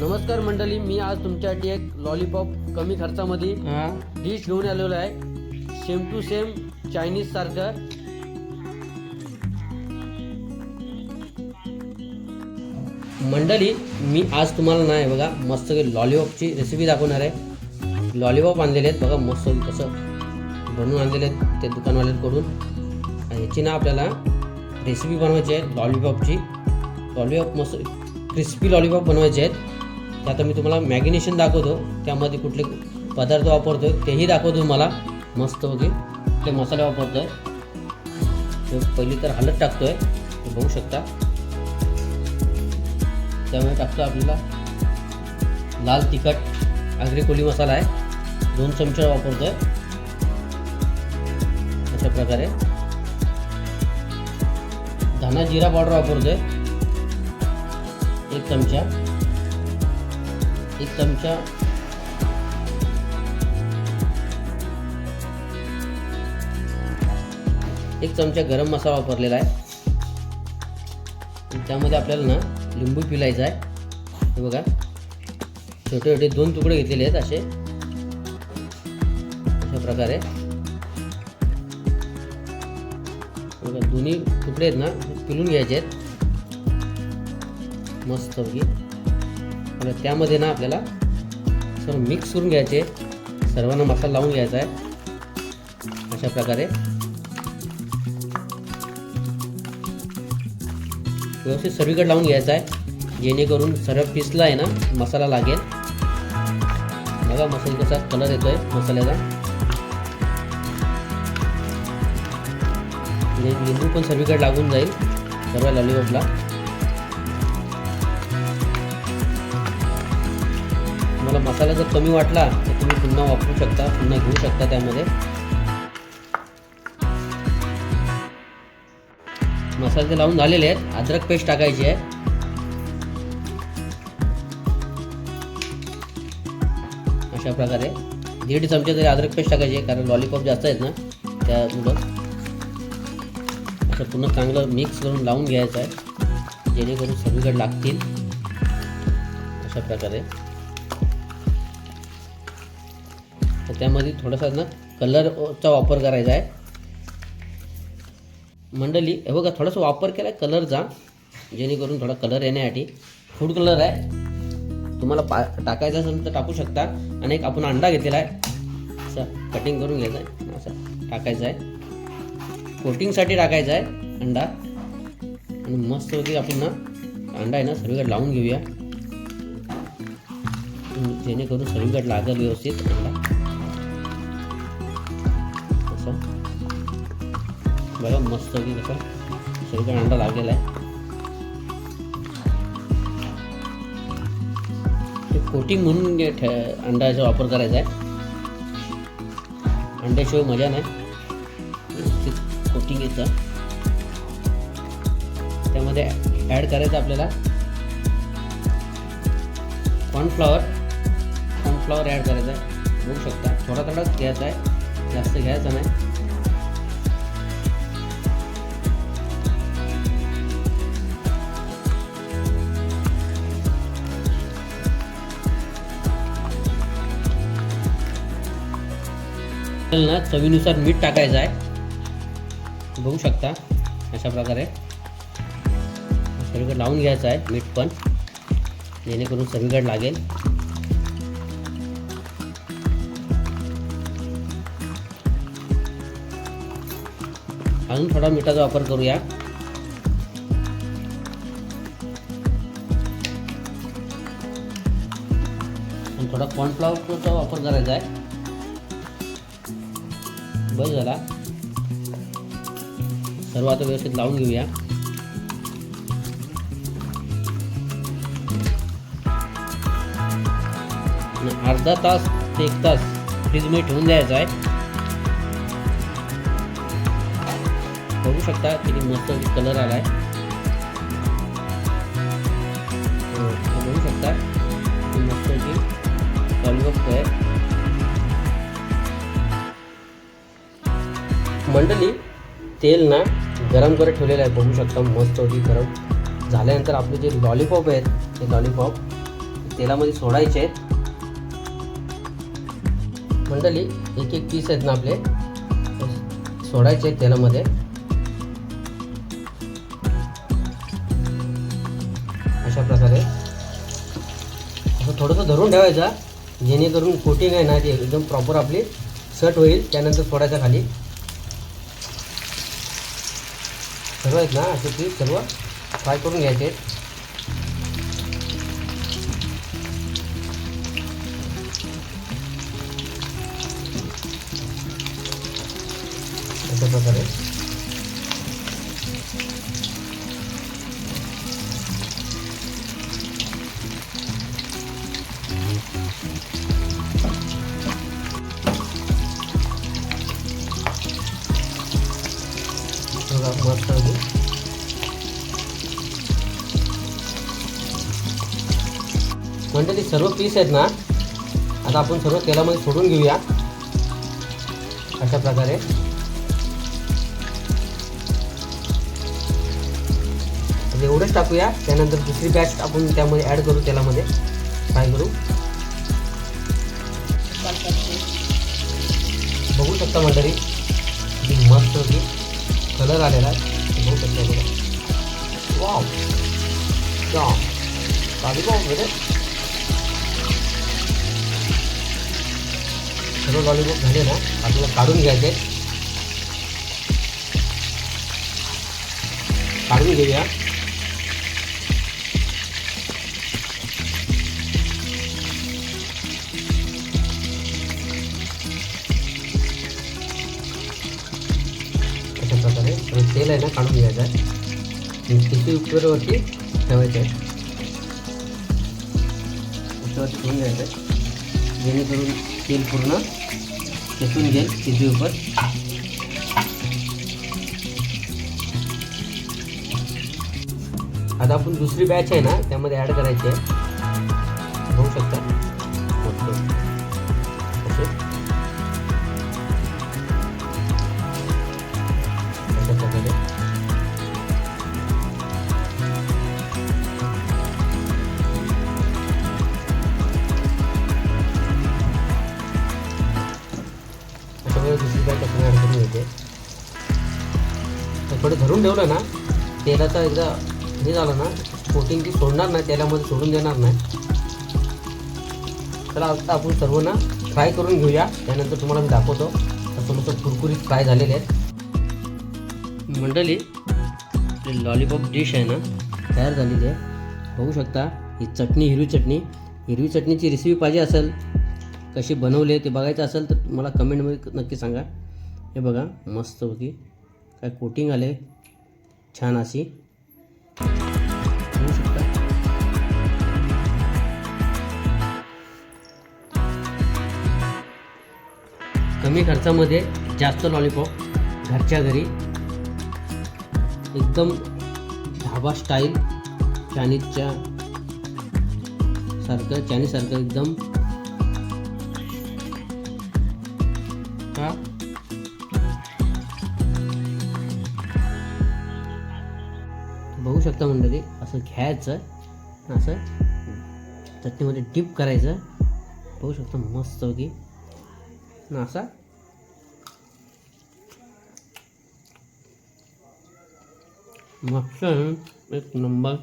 नमस्कार मंडळी मी आज तुमच्यासाठी एक लॉलीपॉप कमी खर्चामध्ये डिश घेऊन आलेलो आहे. सेम टू सेम चायनीज सारखं. मंडळी मी आज तुम्हाला नाही बघा मस्त लॉलीपॉपची रेसिपी दाखवणार आहे. लॉलीपॉप आणलेले आहेत बघा मस्त कसं बनवून आणलेले आहेत ते दुकानवाल्यांकडून. आणि याची ना आपल्याला रेसिपी बनवायची आहे लॉलीपॉपची लॉलीपॉप मस्त क्रिस्पी लॉलीपॉप बनवायचे आहेत. आता मी तुम्हाला मॅगिनेशन दाखवतो. त्यामध्ये कुठले पदार्थ वापरतो आहे तेही दाखवतो तुम्हाला. मस्त वगैरे ते मसाले वापरतो आहे पहिली तर हलत टाकतो आहे ते बघू शकता. त्यामुळे टाकतो आपल्याला लाल तिखट आगरी कोली मसाला आहे. दोन चमचे वापरतो आहे अशा प्रकारे. धना जिरा पावडर वापरतोय. एक चमचा. एक चमचा. एक चमचा गरम मसाला वापरलेला आहे. त्यामध्ये आपल्याला ना लिंबू पिलायचा आहे. हे बघा. छोटे छोटे दोन तुकडे घेतलेले आहेत असे. अशा प्रकारे. बघा दोन्ही तुकडे आहेत ना पिलून घ्यायचे आहेत. मस्तपैकी. आणि त्यामध्ये ना आपल्याला सर्व मिक्स करून घ्यायचे. सर्वांना मसाला लावून घ्यायचा आहे. अशा प्रकारे. व्यवस्थित सर्वीकडे लावून घ्यायचा आहे. जेणेकरून सर्व पिसला आहे ना मसाला लागेल. बघा मसाला कसा कलर येतोय मसाल्याचा. लिंबू पण सर्वीकडे लागून जाईल. सर्व लॉलीपॉपला मसाला जर कमी वाटला तर तुम्ही पुन्हा वापरू शकता पुन्हा घेऊ शकता त्यामध्ये. मसाले ते लावून झालेले आहेत. अद्रक पेस्ट टाकायची आहे. अशा प्रकारे. दीड चमचे तरी अद्रक पेस्ट टाकायची आहे कारण लॉलीपॉप जास्त आहेत ना त्यामुळं. असं पुन्हा चांगलं मिक्स करून लावून घ्यायचं आहे जेणेकरून सगळीकडे लागतील. अशा प्रकारे. तर त्यामध्ये थोडासा ना कलरचा वापर करायचा आहे. मंडळी हे बघा थोडासा वापर केला आहे कलरचा जेणेकरून थोडा कलर येण्यासाठी फूड कलर आहे. तुम्हाला पा टाकायचा असेल तर टाकू शकता. आणि एक आपण अंडा घेतलेला आहे. असं कटिंग करून घ्यायचा आहे. असं टाकायचं आहे. कोटिंगसाठी टाकायचा आहे अंडा. आणि मस्त होती आपण ना अंडा आहे ना सर्वीकडे लावून घेऊया. जेणेकरून सर्वीकडे लागेल व्यवस्थित अंडा. बघा मस्त की कसं. सगळीकडे अंडा लागलेला आहे. ते कोटिंग म्हणून अंड्याचा वापर करायचा आहे. अंड्याशिवाय मजा नाही. कोटिंग येतं. त्यामध्ये ॲड करायचं आपल्याला कॉर्नफ्लॉवर कॉर्नफ्लॉवर ॲड करायचं आहे. बघू शकता. थोडा थोडाच घ्यायचा आहे. जास्त घ्यायचा नाही. ना चवीनुसार मीठ टाकायचं आहे. बघू शकता अशा प्रकारे. सगळीकडे लावून घ्यायचं आहे मीठ पण. जेणेकरून सगळीकडे लागेल. अजून थोडा मिठाचा वापर करूया. आणि थोडा कॉर्नफ्लॉवरचा वापर करायचा आहे. बस झाला. सर्व आता व्यवस्थित लावून घेऊया. अर्धा तास ते एक तास फ्रीजमध्ये ठेवून द्यायचा आहे. बघू शकता किती मस्त कलर आला आहे हो, बघू शकता. मस्त लॉलीपॉप आहे मंडळी तेल ना गरम करत ठेवलेलं आहे. बघू शकता मस्त होती गरम. झाल्यानंतर आपले जे लॉलीपॉप आहेत ते लॉलीपॉप तेलामध्ये सोडायचे आहेत. मंडळी एक एक पीस आहेत ना आपले सोडायचे आहेत तेलामध्ये. अशा प्रकारे. असं थोडंसं धरून ठेवायचा जेणेकरून कोटिंग आहे ना ती एकदम प्रॉपर आपली सट होईल. त्यानंतर सोडायचा खाली. सर्व आहेत ना असे ती सर्व फ्राय करून घ्यायचे आहेत. अशा प्रकारे बघा मस्त अगदी मंडळी सर्व पीस आहेत ना? आता आपण सर्व तेलामध्ये सोडून घेऊया. अशा प्रकारे. आता एवढंच टाकूया. त्यानंतर दुसरी बॅच आपण त्यामध्ये ॲड करू तेलामध्ये. फ्राय करू. बघू शकता मंडळी मस्त होती कलर आलेला आहे. बघू शकता बघा वाव या लॉलीपॉप वगैरे सर्व लॉलीपॉप झाले ना? आपल्याला काढून घ्यायचे काढून घेऊया. तेल आहे ना काढून घ्यायचं. आहे टिश्यू पेपरवरती ठेवायचं. आहे त्याच्यावरती ठेवून घ्यायचं. आहे जेणेकरून तेल पूर्ण खेचून घेईल टिश्यू पेपर आता आपण दुसरी बॅच आहे ना त्यामध्ये ॲड करायची आहे. बघू शकता. अशा दुसरी बॅच आपण तर थोडं धरून ठेवलं ना तेलाचा एकदा हे झालं ना कोटिंग ती सोडणार नाही तेलामध्ये सोडून देणार नाही. तर आता आपण सर्व ना फ्राय करून घेऊया. त्यानंतर तुम्हाला मी दाखवतो. तर मस्त कुरकुरीत फ्राय झालेले आहेत. मंडळी लॉलीपॉप डिश आहे ना तयार झालेली आहे. बघू शकता ही चटणी हिरवी चटणी. हिरवी चटणीची रेसिपी पाहिजे असेल कसे बनवले ते बघायचं असेल तर मला कमेंटमध्ये नक्की सांगा. हे बघा मस्त होती काय कोटिंग आले. छान अशी. शकता. कमी खर्चामध्ये जास्त लॉलीपॉप घरच्या घरी. एकदम ढाबा स्टाईल चायनीजच्या सारखं चायनीज बघू शकता मंडळी असं घ्यायचं असं चटणीमध्ये डिप करायचं. बघू शकता मस्त की. ना असा मस्त एक नंबर